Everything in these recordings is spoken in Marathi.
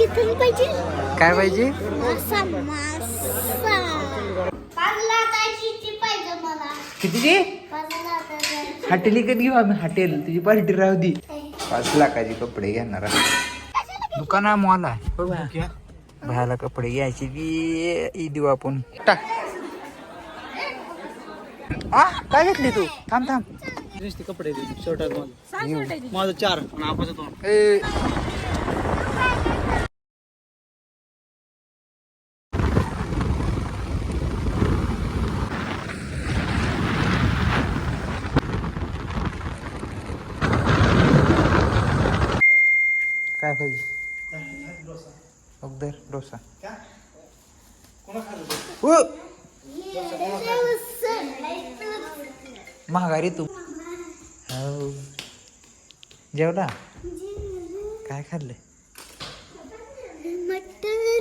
चिकन पाहिजे? काय पाहिजे? मला. कितीची? हॉटेल इकत घेऊ आम्ही हॉटेल. तुझी पार्टी राहू दे. पाच लाखाचे कपडे घेणार दुकाना मॉल आहे. बघ बाया. बायाला कपडे घ्यायचे बी देऊ आपण. टाक. आ काय घेतली तू? थांब थांब. नुसते कपडे शर्ट माझं चार आणि आपाचं दोन ए, काय पाहिजे अगदर डोसा उ, महागारी तू हो जेवला काय खाल्लं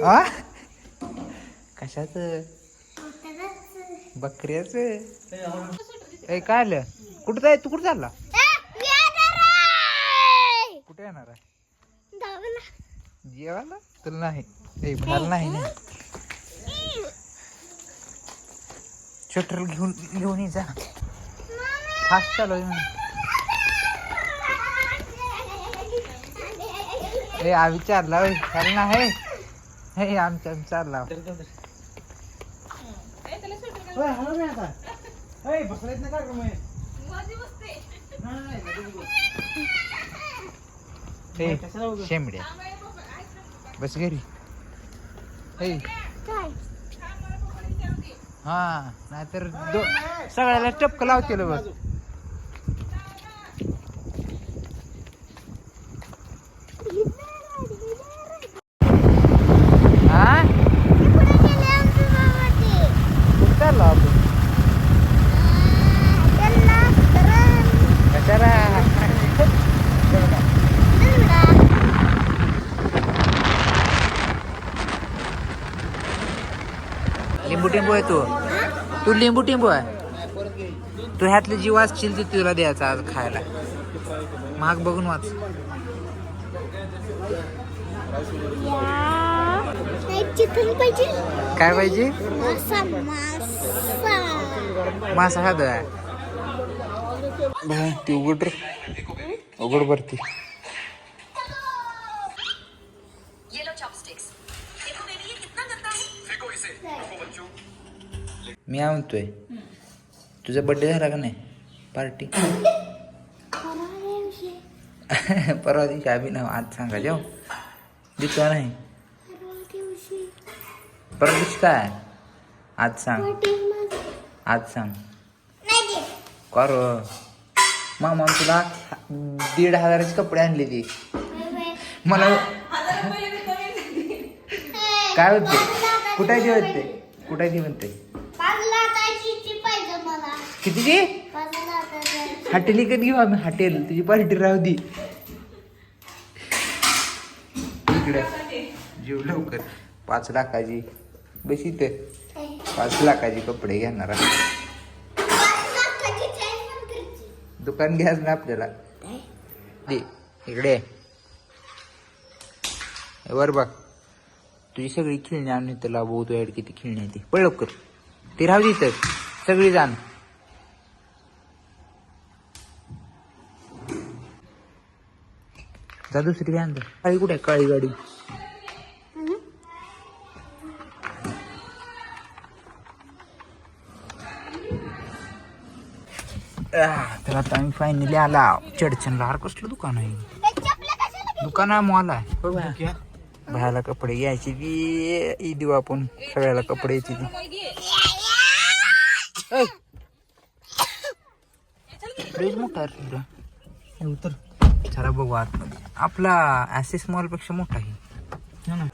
आ कशाच बकऱ्याच ए काय आलं कुठं जाय तू कुठं चालला कुठे येणार आहे जेवायला तुला नाही. ए मला नाही. ना. शटर घेऊन घेऊन ये जा. फास्ट चालू आहे म्हणे. ए आ विचारला होय. चाल ना हे हे आमच्या विचारला शेंबड्या. बस घरी. हा. नाहीतर सगळ्याला टपक लावतील बघ हा कुठं चाललो आपण कशाला लिंबू टिंबू आहे तू. तू लिंबू टिंबू आहे. तू ह्यातले जी वाचशील ते तुला द्यायचा आज खायला. महाग बघून वाच. काय पाहिजे? मासा खातो आहे ती उघड उघड भरती मी काय म्हणतोय तुझा बर्थडे झाला का नाही? पार्टी परवा दिवशी आम्ही ना आज सांगा जाऊ. देतो नाही? परवा दिवशी काय? आज सांग. आज सांग. कर. मामा तुला दीड हजाराचे कपडे आणले ती मला काय होते कुठं ते म्हणते? कुठं ते म्हणते पाच लाखाची ती पाहिजे मला कितीची पाच कधी हॉटेल घेऊ आम्ही? हॉटेल. तुझी पार्टी राहू दे. इकडे. जीव लवकर. पाच लाखाची. बस इथे. पाच लाखाची कपडे घेणार दुकान घ्याच ना आपल्याला. इकडे. वर बघ. तुझी सगळी खेळणी आणून इथं लावू. तू ऍड किती खेळणी ती. पळ लवकर. ती राहू दे इथं. सगळी जाण. जा दुसरी जा. काळी कुठे काळी गाडी. तर आता आम्ही फायनली आला. चडचणला अरे कसलं दुकान आहे? दुकान आहे मॉल आहे. बायाला कपडे घ्यायचे बी देऊ आपण सगळ्याला कपडे येते ती. फ्रीज मोठा उतर. जरा बघू आतमध्ये आपला ऍसिस मॉलपेक्षा मोठा आहे. हा ना.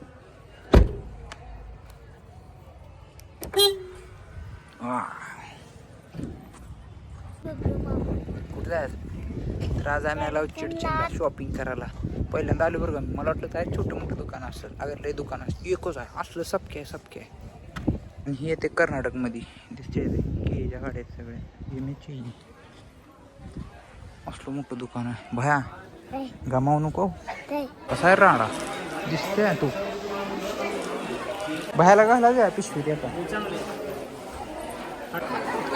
कुठं जायचं तर आज आम्ही आलो चिडचिडला शॉपिंग करायला. पहिल्यांदा आलो बरं का मला वाटलं काय छोटं मोठं दुकान असेल. अगर लय दुकान असतं एकच आहे. असलं सबके आहे सबके आहे. आणि हे येते कर्नाटकमध्ये. दिसते केळीच्या गाड्या सगळे हे असलं मोठं दुकान आहे. भया. गमावू नको. कसा आहे राडा? दिसतोय ना तू. बाहेरला घाला जा पिशवी आता.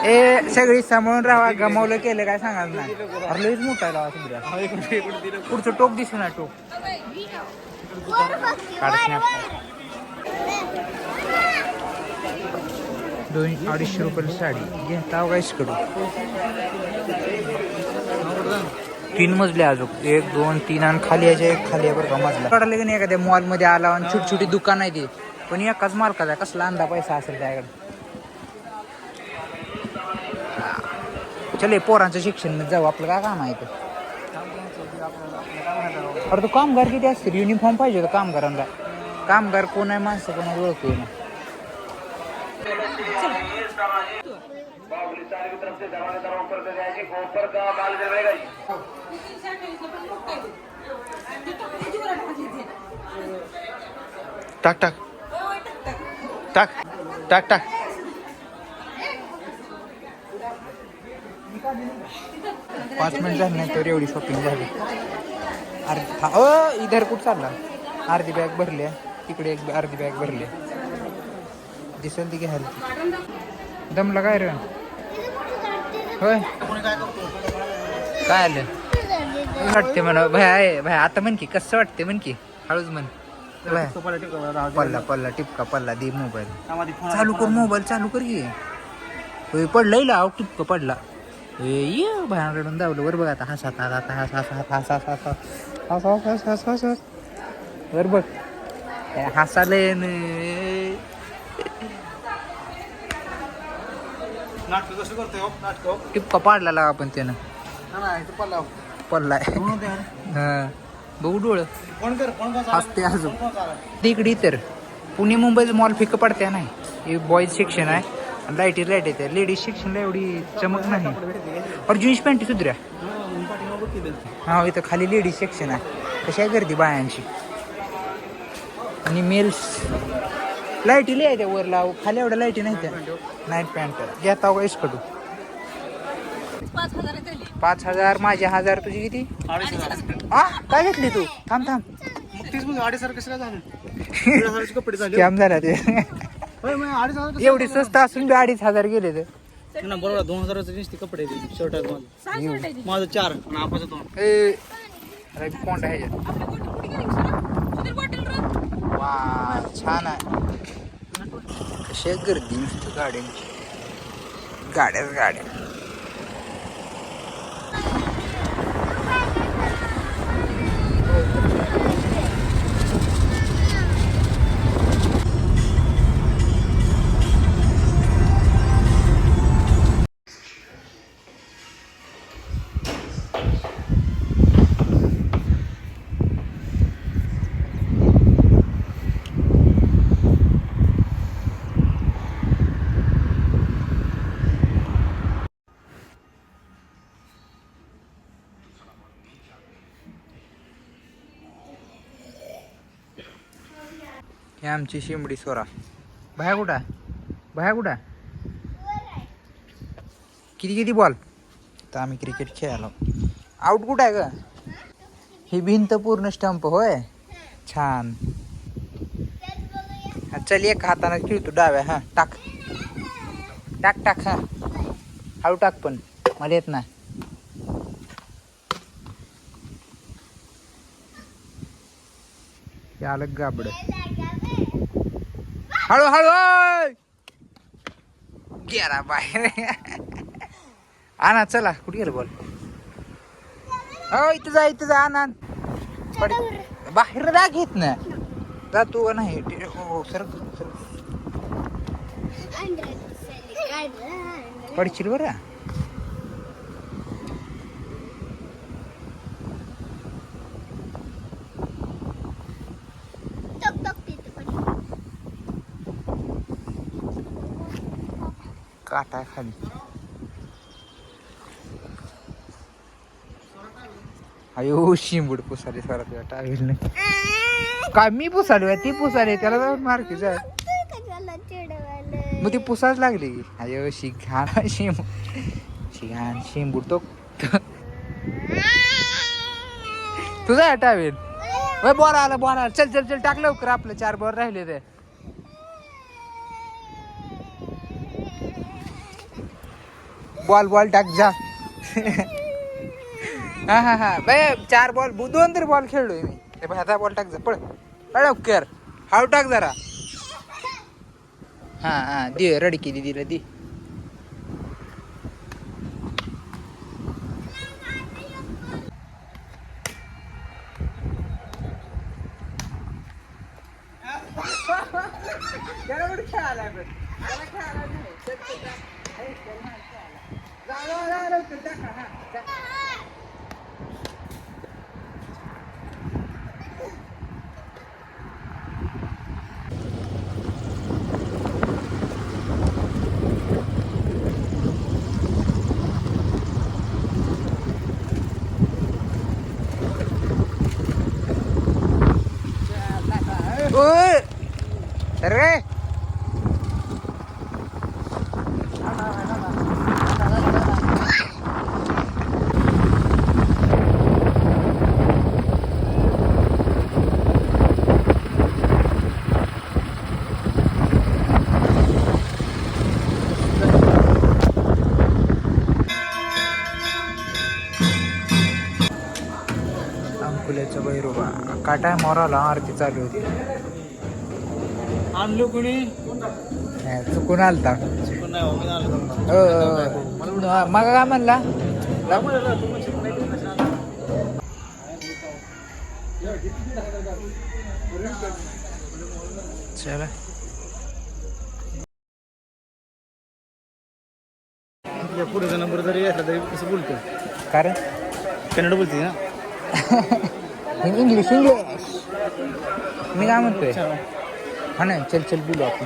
ए सगळी सांभाळून राहा. गमावलं केलं काय सांगाल नाही. अरे लईच मोठा लावा सगळ्या पुढचं टोक दिसत ना टोक. दोन अडीचशे रुपयाला साडी. घेता काहीच कडू. तीन मजले अजून. एक दोन तीन आणि खाली याचे एक खाली आहे बरं का मजला. कळलं की नाही एखाद्या मॉलमध्ये आला आणि छोटी छोटी दुकान आहे ती. पण एकाच मालकाचा कसला अंदा पैसा असेल त्याकडे चले पोरांचं शिक्षण जाऊ आपलं काय काम आहे ते अरे तो कामगार किती असतील युनिफॉर्म पाहिजे होता कामगारांना. कामगार कोण आहे माणसं कोणाला आहे ओळखू ना टाक टाक. टाक टाक टाक. पाच मिनिट झाले नाही तर एवढी शॉपिंग झाली. अरे हा- इधर कुठं चालला? अर्धी बॅग भरली आहे. तिकडे एक अर्धी बॅग भरली आहे. दिसेल ती घ्यायला. दमला काय रे? होय काय आलं वाटते म्हणा भाई भाय आता म्हण की कसं वाटते म्हण की हळूच म्हण पडला पल्ला पल्ला टिपका पल्ला दे मोबाईल चालू कर मोबाईल चालू कर की पडलं इला टिपका पडला ये भयान रडून दावलं वर बघ आता हस हात आता हस हस हस हस हस हस हस हस हस हस हस हस बघ ए, हसालय न नाटक कसं करतोय हो? नाटक हो? टिपका पाडला लाव आपण त्यानं. नाही पल्ला पडलाय. हा. बघू डोळं. कर हसते अजून. तिकडे तर पुणे मुंबईचं मॉल फिक पडते नाही. हे बॉईज सेक्शन आहे. लाईटी लाइट येते लेडीज सेक्शनला एवढी चमक नाही. और जीन्स पॅन्ट सुधऱ्या. हा इथं खाली लेडीज सेक्शन आहे. कशी आहे गर्दी बायांची? आणि मेल्स लाईटी लिहाय त्या वर लाव. खाली एवढ्या लाईटी नाही त्या. नाईट पॅन्ट घेता का इस्कडू पाच हजार माझे हजार तुझी किती? हा काय घेतली तू? थांब थांब. मग तीच अडीच हजार कसं काय झालं? दीड हजाराचे कपडे झाले. स्कॅम झाला ते. होय मग अडीच हजार कसं एवढी स्वस्त असून बी अडीच हजार गेले तर? ना बरोबर दोन हजाराचे जीन्स ते कपडे आहेत. शर्ट आहेत माझं. माझं चार आणि आपाचं दोन. ए, अरे कोंड आहे ह्याच्यात. वा छान आहे. कशी गर्दी नुसतं गाड्यांची? गाड्याच गाड्या. आमची शिमडी सोरा. बाया कुठं? बाया कुठं? किती किती बॉल तर आम्ही क्रिकेट खेळायला आउट कुठं आहे ग? ही भिंत पूर्ण स्टंप होय? छान. चल एक हाताने खेळतो डाव्या हा टाक. टाक टाक हा. हळू टाक पण. मला येत हे आलं गाबड. हळू हळू ओय! गेला बाहेर. आणा चला कुठे गेलं बॉल? हो इथं जा इथं जा आणा पड. बाहेर जा घेत ना जा तू नाही ते- हो सर पडशील बरं. काटा आहे खाली अयो शिंबूड पुसाली सरा तुझ्या टावेल काय मी पुसाली ती पुसाली त्याला जाऊन मार्की जाय मग ती पुसाच लागली. अयो अयो शिघाण शिंब शिघाण शिंबूड तो. तुझा टावेल. वय बॉल आला बॉल चल चल चल टाक लवकर आपलं चार बॉल राहिले ते. बॉल बॉल टाक जा हा हा हा बाय चार बॉल दोन तरी बॉल खेळलोय मी ह्याचा बॉल टाक जा पळ पळ कर हाव टाक जरा हा हा दे रडकी दिदीला दे ओय तर रे अंकुल्याचा बैरोबा काटा मोराला आरती चालू होती. आणलो कुणी? नाही, चुकून आलता. हो, हो, हो. मग काय म्हणला? चला. या पुढेचा नंबर जरी असला तरी कसं बोलतो कारण? कन्नड बोलते ना? इंग्लिश इंग्लिश मी काय म्हणतोय हा नाही चल चल बोलू आपण